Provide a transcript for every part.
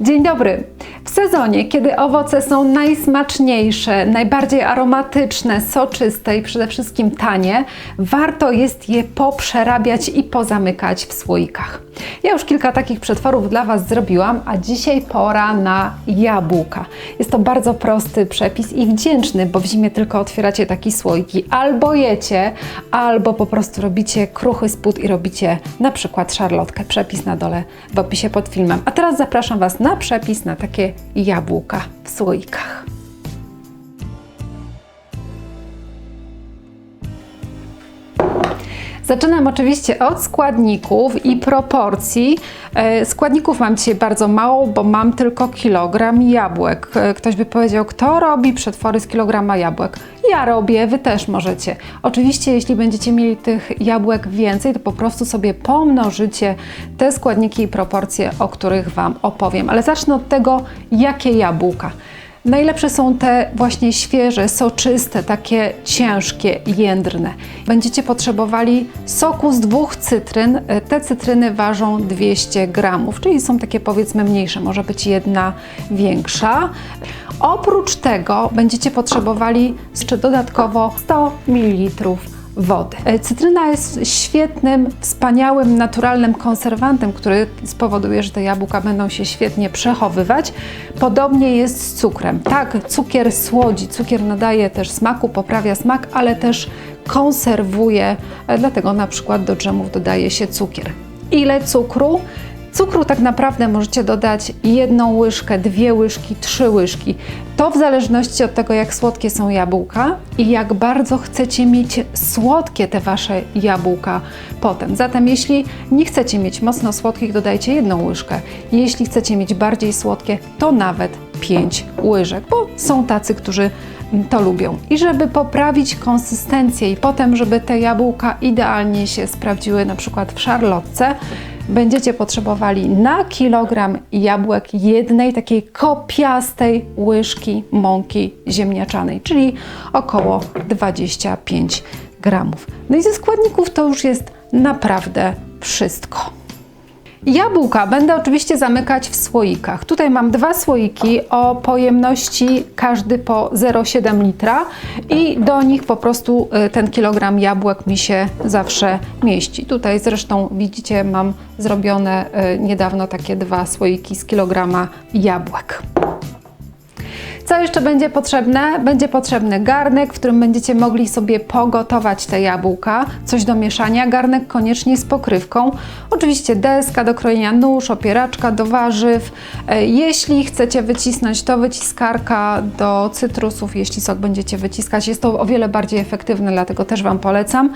Dzień dobry. Sezonie, kiedy owoce są najsmaczniejsze, najbardziej aromatyczne, soczyste i przede wszystkim tanie, warto jest je poprzerabiać i pozamykać w słoikach. Ja już kilka takich przetworów dla Was zrobiłam, a dzisiaj pora na jabłka. Jest to bardzo prosty przepis i wdzięczny, bo w zimie tylko otwieracie takie słoiki, albo jecie, albo po prostu robicie kruchy spód i robicie na przykład szarlotkę. Przepis na dole w opisie pod filmem. A teraz zapraszam Was na przepis na takie jabłka w słoikach. Zaczynam oczywiście od składników i proporcji. E, Składników mam dzisiaj bardzo mało, bo mam tylko kilogram jabłek. E, Ktoś by powiedział, kto robi przetwory z kilograma jabłek? Ja robię, wy też możecie. Oczywiście, jeśli będziecie mieli tych jabłek więcej, to po prostu sobie pomnożycie te składniki i proporcje, o których Wam opowiem. Ale zacznę od tego, jakie jabłka. Najlepsze są te właśnie świeże, soczyste, takie ciężkie, jędrne. Będziecie potrzebowali soku z dwóch cytryn. Te cytryny ważą 200 gramów, czyli są takie powiedzmy mniejsze, może być jedna większa. Oprócz tego będziecie potrzebowali jeszcze dodatkowo 100 ml wody. E, Cytryna jest świetnym, wspaniałym, naturalnym konserwantem, który spowoduje, że te jabłka będą się świetnie przechowywać. Podobnie jest z cukrem. Tak, cukier słodzi, cukier nadaje też smaku, poprawia smak, ale też konserwuje, e, dlatego na przykład do dżemów dodaje się cukier. Ile cukru? Cukru tak naprawdę możecie dodać jedną łyżkę, dwie łyżki, trzy łyżki. To w zależności od tego, jak słodkie są jabłka i jak bardzo chcecie mieć słodkie te wasze jabłka potem. Zatem, jeśli nie chcecie mieć mocno słodkich, dodajcie jedną łyżkę. Jeśli chcecie mieć bardziej słodkie, to nawet pięć łyżek, bo są tacy, którzy to lubią. I żeby poprawić konsystencję i potem, żeby te jabłka idealnie się sprawdziły, na przykład w szarlotce, będziecie potrzebowali na kilogram jabłek jednej takiej kopiastej łyżki mąki ziemniaczanej, czyli około 25 gramów. No i ze składników to już jest naprawdę wszystko. Jabłka będę oczywiście zamykać w słoikach. Tutaj mam dwa słoiki o pojemności każdy po 0,7 litra i do nich po prostu y, ten kilogram jabłek mi się zawsze mieści. Tutaj zresztą widzicie mam zrobione y, niedawno takie dwa słoiki z kilograma jabłek. Co jeszcze będzie potrzebne? Będzie potrzebny garnek, w którym będziecie mogli sobie pogotować te jabłka, coś do mieszania. Garnek koniecznie z pokrywką. Oczywiście deska do krojenia nóż, opieraczka do warzyw. E, Jeśli chcecie wycisnąć, to wyciskarka do cytrusów, jeśli sok będziecie wyciskać. Jest to o wiele bardziej efektywne, dlatego też Wam polecam.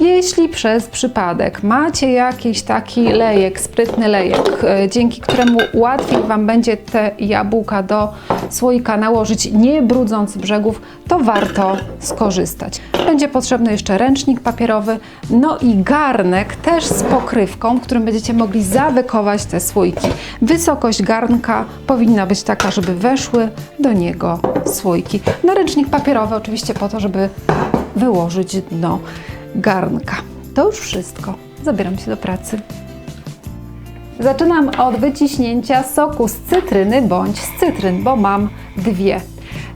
Jeśli przez przypadek macie jakiś taki lejek, sprytny lejek, e, dzięki któremu łatwiej Wam będzie te jabłka do słoika nałożyć, nie brudząc brzegów, to warto skorzystać. Będzie potrzebny jeszcze ręcznik papierowy, no i garnek też z pokrywką, którym będziecie mogli zawykować te słoiki. Wysokość garnka powinna być taka, żeby weszły do niego słoiki. No ręcznik papierowy oczywiście po to, żeby wyłożyć dno garnka. To już wszystko. Zabieram się do pracy. Zaczynam od wyciśnięcia soku z cytryny bądź z cytryn, bo mam dwie.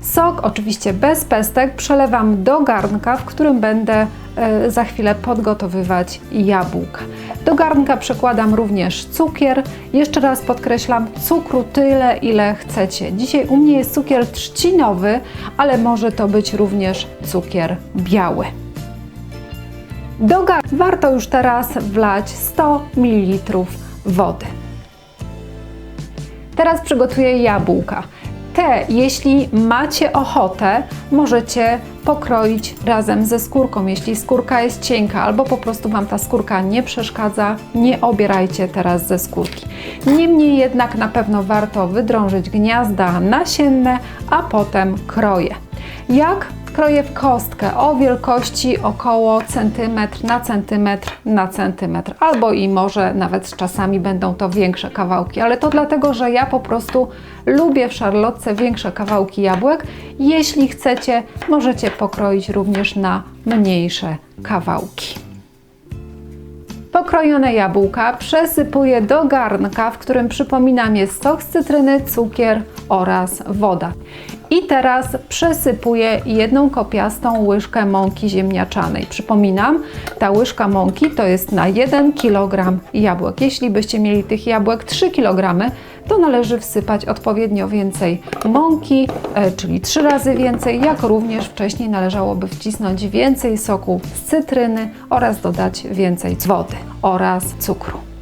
Sok oczywiście bez pestek przelewam do garnka, w którym będę e, za chwilę podgotowywać jabłka. Do garnka przekładam również cukier. Jeszcze raz podkreślam, cukru tyle, ile chcecie. Dzisiaj u mnie jest cukier trzcinowy, ale może to być również cukier biały. Do garnka warto już teraz wlać 100 ml wody. Teraz przygotuję jabłka. Te, jeśli macie ochotę, możecie pokroić razem ze skórką, jeśli skórka jest cienka albo po prostu Wam ta skórka nie przeszkadza, nie obierajcie teraz ze skórki. Niemniej jednak na pewno warto wydrążyć gniazda nasienne, a potem kroję. Jak kroję w kostkę o wielkości około centymetr na centymetr na centymetr, albo i może nawet czasami będą to większe kawałki, ale to dlatego, że ja po prostu lubię w szarlotce większe kawałki jabłek. Jeśli chcecie, możecie pokroić również na mniejsze kawałki. Pokrojone jabłka przesypuję do garnka, w którym przypominam jest sok z cytryny, cukier oraz woda. I teraz przesypuję jedną kopiastą łyżkę mąki ziemniaczanej. Przypominam, ta łyżka mąki to jest na 1 kg jabłek. Jeśli byście mieli tych jabłek 3 kg, to należy wsypać odpowiednio więcej mąki, e, czyli 3 razy więcej, jak również wcześniej należałoby wcisnąć więcej soku z cytryny oraz dodać więcej wody oraz cukru.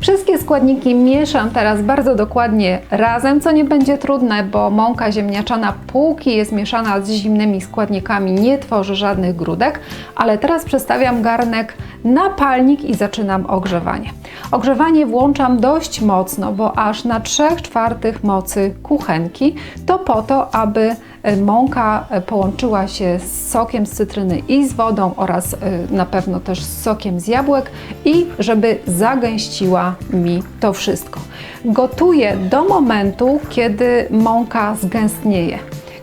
Wszystkie składniki mieszam teraz bardzo dokładnie razem, co nie będzie trudne, bo mąka ziemniaczana póki jest mieszana z zimnymi składnikami nie tworzy żadnych grudek, ale teraz przestawiam garnek na palnik i zaczynam ogrzewanie. Ogrzewanie włączam dość mocno, bo aż na 3 czwartych mocy kuchenki, to po to, aby mąka e, połączyła się z sokiem z cytryny i z wodą oraz e, na pewno też z sokiem z jabłek i żeby zagęściła mi to wszystko. Gotuję do momentu, kiedy mąka zgęstnieje.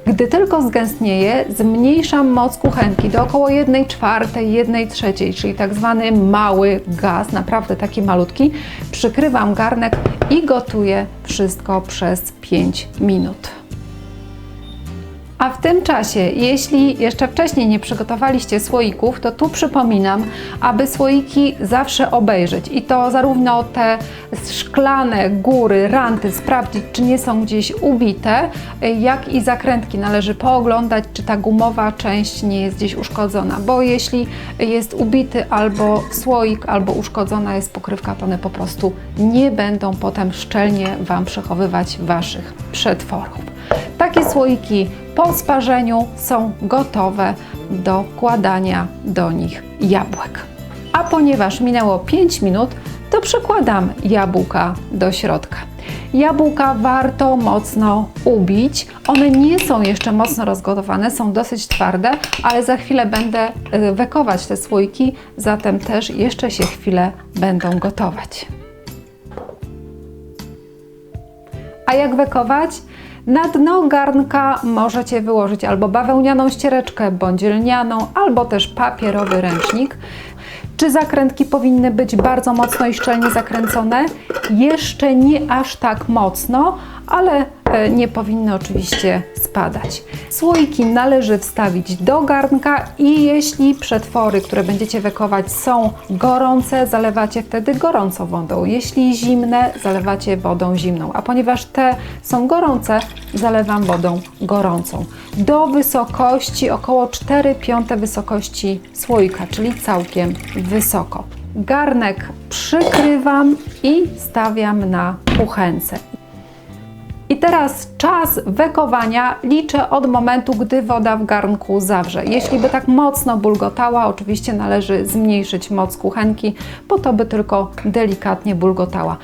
Gdy tylko zgęstnieje, zmniejszam moc kuchenki do około 1 czwartej, 1 trzeciej, czyli tak zwany mały gaz, naprawdę taki malutki. Przykrywam garnek i gotuję wszystko przez 5 minut. A w tym czasie, jeśli jeszcze wcześniej nie przygotowaliście słoików, to tu przypominam, aby słoiki zawsze obejrzeć. I to zarówno te szklane góry, ranty sprawdzić, czy nie są gdzieś ubite, jak i zakrętki. Należy pooglądać, czy ta gumowa część nie jest gdzieś uszkodzona, bo jeśli jest ubity albo słoik, albo uszkodzona jest pokrywka, to one po prostu nie będą potem szczelnie Wam przechowywać Waszych przetworów. Takie słoiki po sparzeniu są gotowe do wkładania do nich jabłek. A ponieważ minęło 5 minut, to przekładam jabłka do środka. Jabłka warto mocno ubić. One nie są jeszcze mocno rozgotowane, są dosyć twarde, ale za chwilę będę y, wekować te słoiki, zatem też jeszcze się chwilę będą gotować. A jak wekować? Na dno garnka możecie wyłożyć albo bawełnianą ściereczkę, bądź lnianą, albo też papierowy ręcznik. Czy zakrętki powinny być bardzo mocno i szczelnie zakręcone? Jeszcze nie aż tak mocno, ale nie powinny oczywiście spadać. Słoiki należy wstawić do garnka i jeśli przetwory, które będziecie wekować są gorące, zalewacie wtedy gorącą wodą. Jeśli zimne, zalewacie wodą zimną. A ponieważ te są gorące, zalewam wodą gorącą. Do wysokości około 4 piąte wysokości słoika, czyli całkiem wysoko. Garnek przykrywam i stawiam na kuchence. I teraz czas wekowania liczę od momentu, gdy woda w garnku zawrze. Jeśli by tak mocno bulgotała, oczywiście należy zmniejszyć moc kuchenki, po to by tylko delikatnie bulgotała.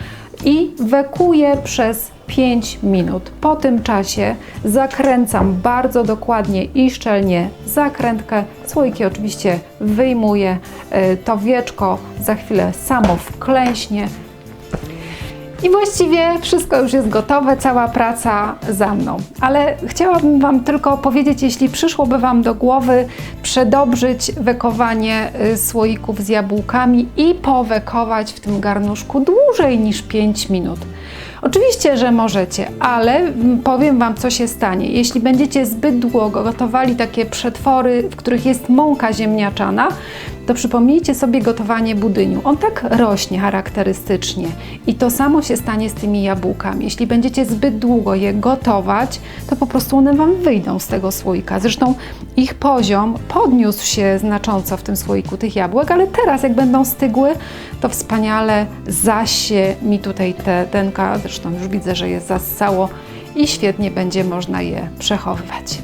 I wekuję przez 5 minut. Po tym czasie zakręcam bardzo dokładnie i szczelnie zakrętkę. Słoiki oczywiście wyjmuję. E, to wieczko za chwilę samo wklęśnie. I właściwie wszystko już jest gotowe, cała praca za mną. Ale chciałabym Wam tylko powiedzieć, jeśli przyszłoby Wam do głowy przedobrzyć wekowanie y, słoików z jabłkami i powekować w tym garnuszku dłużej niż 5 minut. Oczywiście, że możecie, ale powiem Wam, co się stanie. Jeśli będziecie zbyt długo gotowali takie przetwory, w których jest mąka ziemniaczana, to przypomnijcie sobie gotowanie budyniu. On tak rośnie charakterystycznie i to samo się stanie z tymi jabłkami. Jeśli będziecie zbyt długo je gotować, to po prostu one Wam wyjdą z tego słoika. Zresztą ich poziom podniósł się znacząco w tym słoiku tych jabłek, ale teraz jak będą stygły, to wspaniale zasie mi tutaj te denka, zresztą już widzę, że je zassało i świetnie będzie można je przechowywać.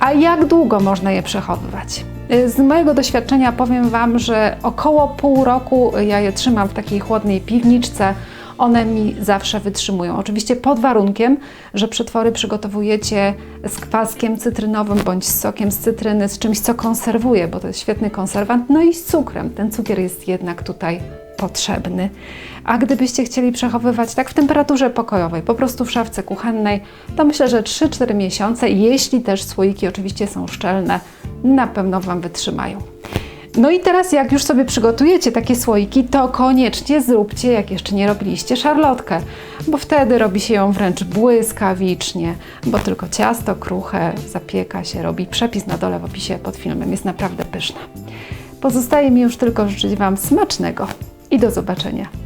A jak długo można je przechowywać? Y, z mojego doświadczenia powiem Wam, że około pół roku ja je trzymam w takiej chłodnej piwniczce. One mi zawsze wytrzymują. Oczywiście pod warunkiem, że przetwory przygotowujecie z kwaskiem cytrynowym bądź z sokiem z cytryny, z czymś, co konserwuje, bo to jest świetny konserwant, no i z cukrem. Ten cukier jest jednak tutaj potrzebny. A gdybyście chcieli przechowywać tak w temperaturze pokojowej, po prostu w szafce kuchennej, to myślę, że 3-4 miesiące, jeśli też słoiki oczywiście są szczelne, na pewno Wam wytrzymają. No i teraz jak już sobie przygotujecie takie słoiki, to koniecznie zróbcie, jak jeszcze nie robiliście, szarlotkę, bo wtedy robi się ją wręcz błyskawicznie, bo tylko ciasto kruche zapieka się, robi przepis na dole w opisie pod filmem, jest naprawdę pyszna. Pozostaje mi już tylko życzyć Wam smacznego i do zobaczenia.